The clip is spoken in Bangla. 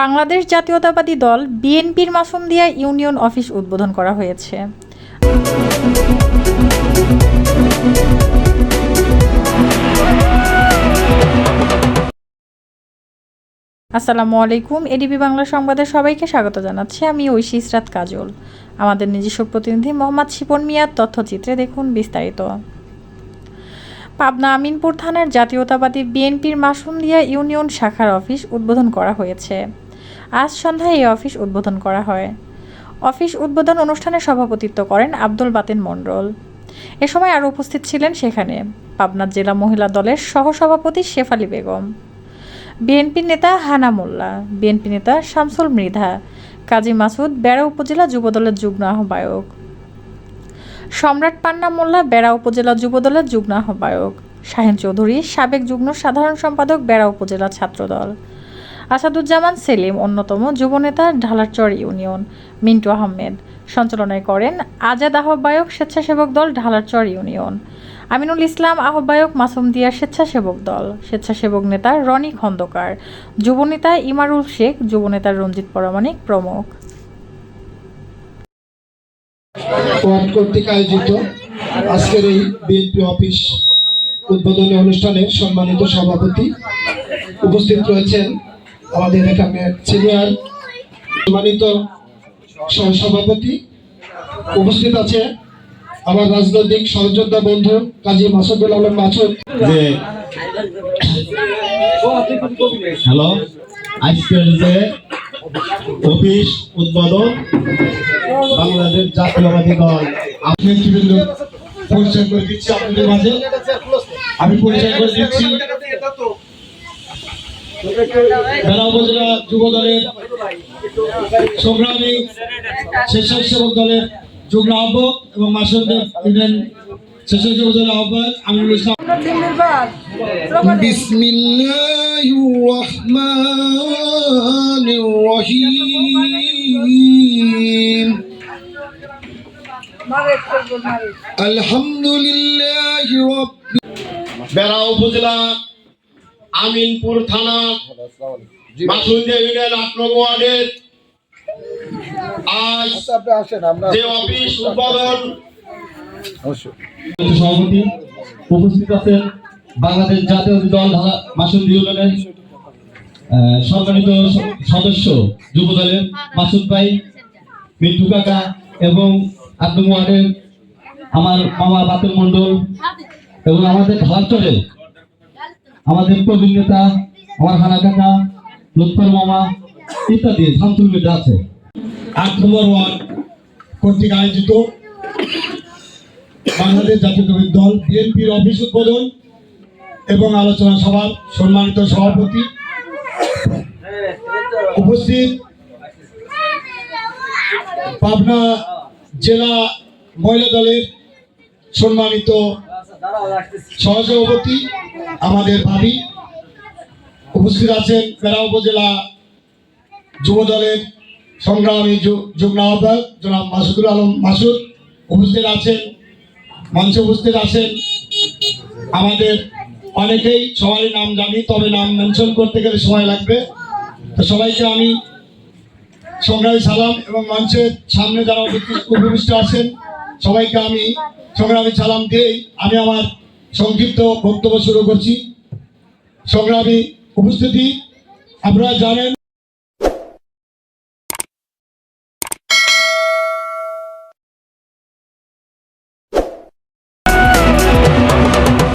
বাংলাদেশ জাতীয়তাবাদী দল বিএনপির মাসুমদিয়া ইউনিয়ন অফিস উদ্বোধন করা হয়েছে। আসসালামু আলাইকুম, এডিবি বাংলা সংবাদে সবাইকে স্বাগত জানাচ্ছি। আমি ঐশী ইসরাত কাজল। আমাদের নিজস্ব প্রতিনিধি মোহাম্মদ শিপন মিয়ার তথ্যচিত্রে দেখুন বিস্তারিত। পাবনা আমিনপুর থানার জাতীয়তাবাদী বিএনপির মাসুমদিয়া ইউনিয়ন শাখার অফিস উদ্বোধন করা হয়েছে। আজ সন্ধ্যায় এই অফিস উদ্বোধন করা হয়। অফিস উদ্বোধন অনুষ্ঠানে সভাপতিত্ব করেন আব্দুল বাতেন মণ্ডল। এ সময় আরও উপস্থিত ছিলেন সেখানে পাবনা জেলা মহিলা দলের সহসভাপতি শেফালি বেগম বিএনপি নেতা হানা মোল্লা, বিএনপি নেতা শামসুল মৃধা, কাজী মাসুদ বেড়া উপজেলা যুবদলের যুগ্ম আহ্বায়ক সম্রাট পান্না মোল্লা বেড়া উপজেলা যুবদলের যুগ্ম আহ্বায়ক। শাহিন চৌধুরী সাবেক যুগ্ম সাধারণ সম্পাদক, বেড়া উপজেলা ছাত্রদল। আসাদুজ্জামান সেলিম, অন্যতম যুবনেতা ঢালারচর ইউনিয়ন। মিন্টু আহমেদ সঞ্চালনায় করেন আজাদ আহ্বায়ক স্বেচ্ছাসেবক দল, ঢালারচর ইউনিয়ন। আমিনুল ইসলাম আহ্বায়ক মাসুম দিয়া স্বেচ্ছাসেবক দল। স্বেচ্ছাসেবক নেতা রনি খন্দকার। যুবনেতা ইমারুল শেখ যুবনেতা রঞ্জিত পরামানিক প্রমুখ। ওয়ার্ড কর্তৃক আয়োজিত আজকের এই বিএনপি অফিস উদ্বোধনী অনুষ্ঠানে সম্মানিত সভাপতি উপস্থিত রয়েছেন আমাদের এখানে সিনিয়র সম্মানিত সহসভাপতি উপস্থিত আছে আমার রাজনৈতিক সহযোদ্ধা বন্ধু কাজী মাসুদুল আলম মাসুদ। হ্যালো, আজকের যে অফিস উদ্বোধন বাংলাদেশ জাতীয়বাদী দল। নেতৃবৃন্দ পরিচয় করে দিচ্ছি আপনাদের মাঝে। আমি পরিচয় করে দিচ্ছি বেলা যুব দলের সংগ্রামী স্বেচ্ছাসেবক দলের আহ্বক এবং মাসুদের ইউনিয়ন স্বেচ্ছাসেবক দলের আহ্বায়ক আমিনুল ইসলাম। بسم الله الرحمن الرحيم الحمد لله رب বেড়া উপজেলা আমিনপুর থানা মাসুন্দিয়া ইউনিয়ন আট নং ওয়ার্ডের আজ যে অফিস উদ্বোধন সভাপতি উপস্থিত আছেন বাংলাদেশ জাতীয় দল মাসুদ ইউনিয়নের সম্মানিত সদস্য যুব দলের মাসুদ ভাই, মিন্টু কাকা এবং আব্দুল ওয়ার্ডের আমার মামা বাতুল মন্ডল এবং আমাদের ঢালাচরে আমাদের প্রবীণ নেতা, আমার হানা কাকা, লুৎফর মামা ইত্যাদি শামসুল মির্জা আছে। আট নম্বর ওয়ার্ড কর্তৃক আয়োজিত বাংলাদেশ জাতীয় দল, বিএনপির অফিস উদ্বোধন এবং আলোচনা সভার সম্মানিত সভাপতি উপস্থিত পাবনা জেলা মহিলা দলের সম্মানিত সহসভাপতি, আমাদের ভাবি। উপস্থিত আছেন বেড়া উপজেলা যুব দলের সংগ্রামী যুগ্ম আহ্বায়ক জনাব মাসুদুল আলম মাসুদ। উপস্থিত আছেন, মঞ্চে উপস্থিত আছেন আমাদের অনেকেই সবারই নাম জানি, তবে নাম মেনশন করতে গেলে সময় লাগবে। তো সবাইকে আমি সংগ্রামী সালাম এবং মঞ্চের সামনে যারা উপবিষ্ট আছেন, সবাইকে আমি সংগ্রামী সালাম দিয়েই আমি আমার সংক্ষিপ্ত বক্তব্য শুরু করছি। সংগ্রামী উপস্থিতি, আপনারা জানেন